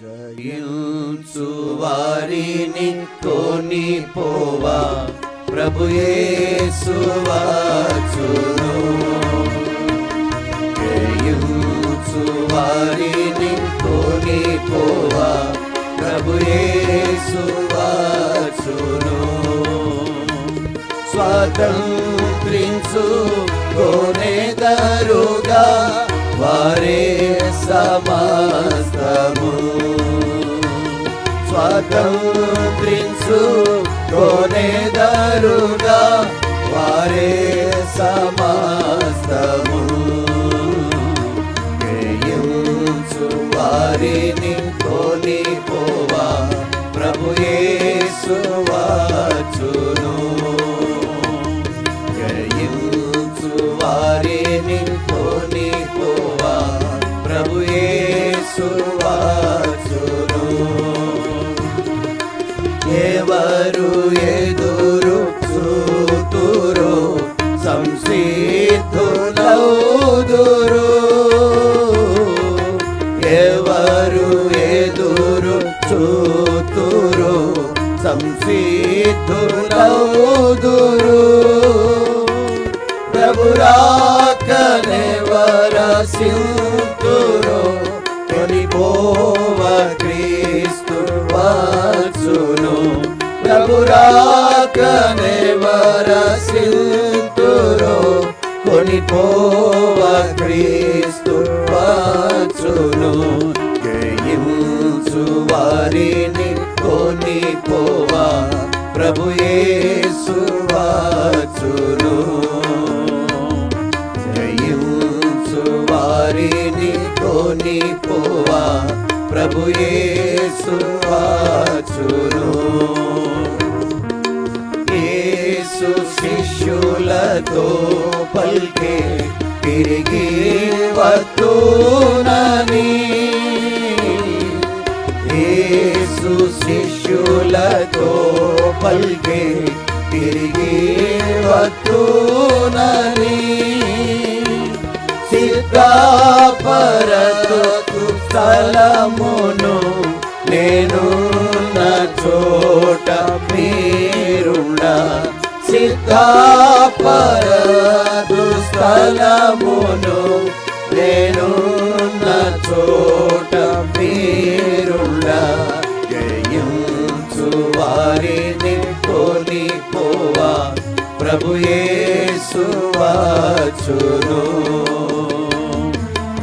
జయించు వారిని కొని పోవా ప్రభు యేసువాచును జయించు వారిని కొని పోవా ప్రభు యేసువాచును స్వాతంత్రించు కొనేదరుగా వారే సమస్తము గౌరించు కోనే కొనేదరుగా వారే సమ వరసింతురు కొనిపోవ క్రీస్తు వాచును ప్రభురాకనే వరసింతురు కొనిపోవ క్రీస్తు వాచును జయించు వారిని కొనిపోవా ప్రభు యేసు వాచును వారిని కొనిపోవా ప్రభు యేసు యేసు శిష్యులతో పల్కే తిరిగి వత్తునని. యేసు శిష్యులతో పల్కే తిరిగి వత్తునని. సిద్ధాపరతు స్థలమును నేను నా చోట మీరుండ సిద్ధాపరతు స్థలమును నేను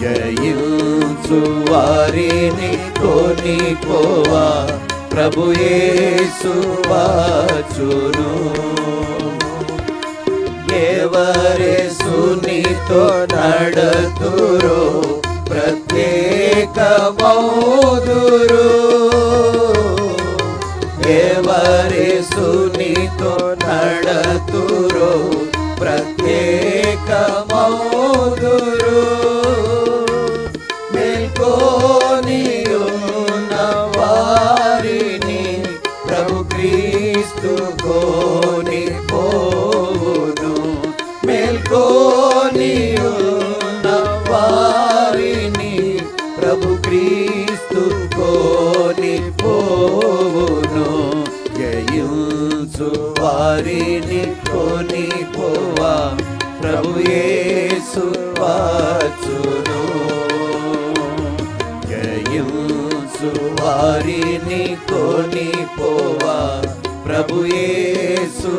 జయించు వారిని కొని పోవా ప్రభు యేసు వాచును ఎవరేసునితో నడతురో ప్రత్యేక మౌదురు వారిని కొని పోవా ప్రభు యేసు వాచును జయించు వారిని కొని పోవా ప్రభు యేసు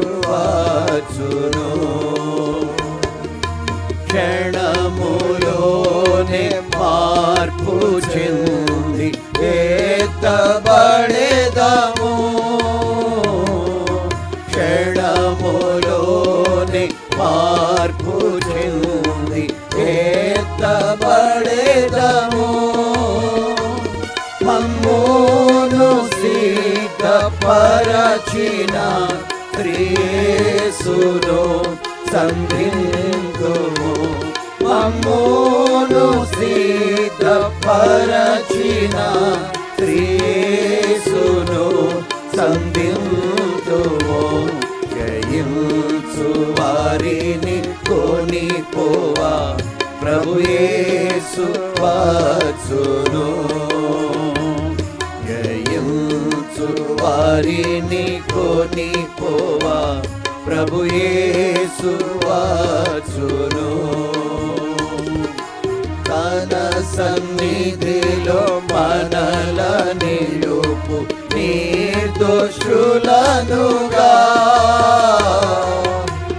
పడేదము. మమ్మోను సిద్ధపరచిన త్రియేసును సంధింతుము. మమ్మోను సిద్ధపరచిన త్రియేసును సంధింతుము. జయించు వారిని కొనిపో పోవా ప్రభు యేసు వాచును జయించు వారిని కొని పోవా ప్రభు యేసు వచ్చును తన సన్నిధిలో మనల నిలుపు నిర్దోషులనుగా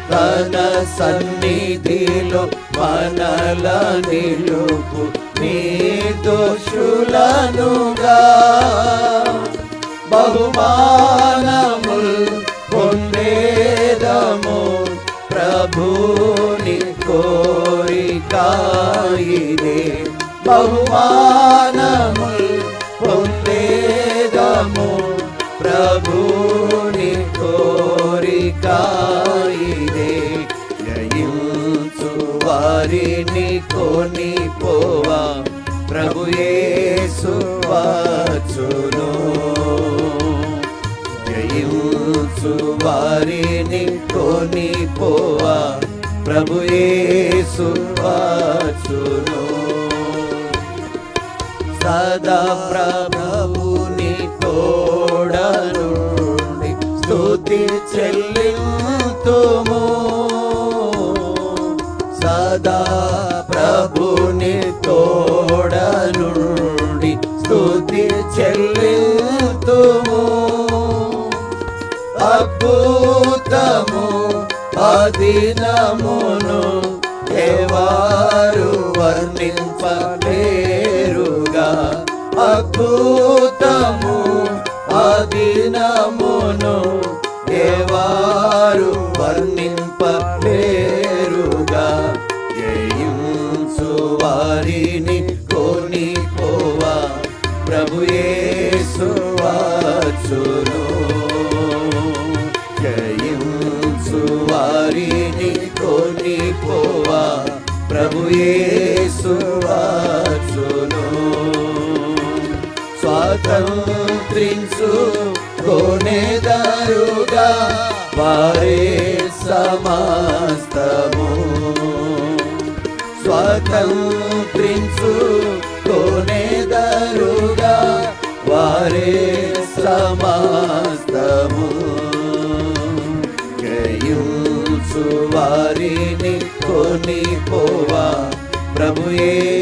తన సన్నిధిలో మనల నిలుపు నీ దోషులనుగా బహుమానముల్ పొందేదము ప్రభుని కోరికాయిదే. బహుమాన ప్రభు యేసు వచ్చును. జయించు వారిని కొని పోవా ప్రభు యేసు వచ్చును. సదా ప్రభుని తోడనుండి స్తుతి చెల్లింతుము. సదా ప్రభుని అదినమును ఎవరు వర్ణింపలేరుగా. అద్భుతము అదినమును ఎవరు వర్ణింపలేరుగా. జయించు వారిని కొని పోవా ప్రభు వచ్చును ప్రభు యేసు వచ్చును స్వాతంత్రించు కొనేదరుగా వారే సమస్తము స్వాతంత్రించు పోవా ప్రభు యేసు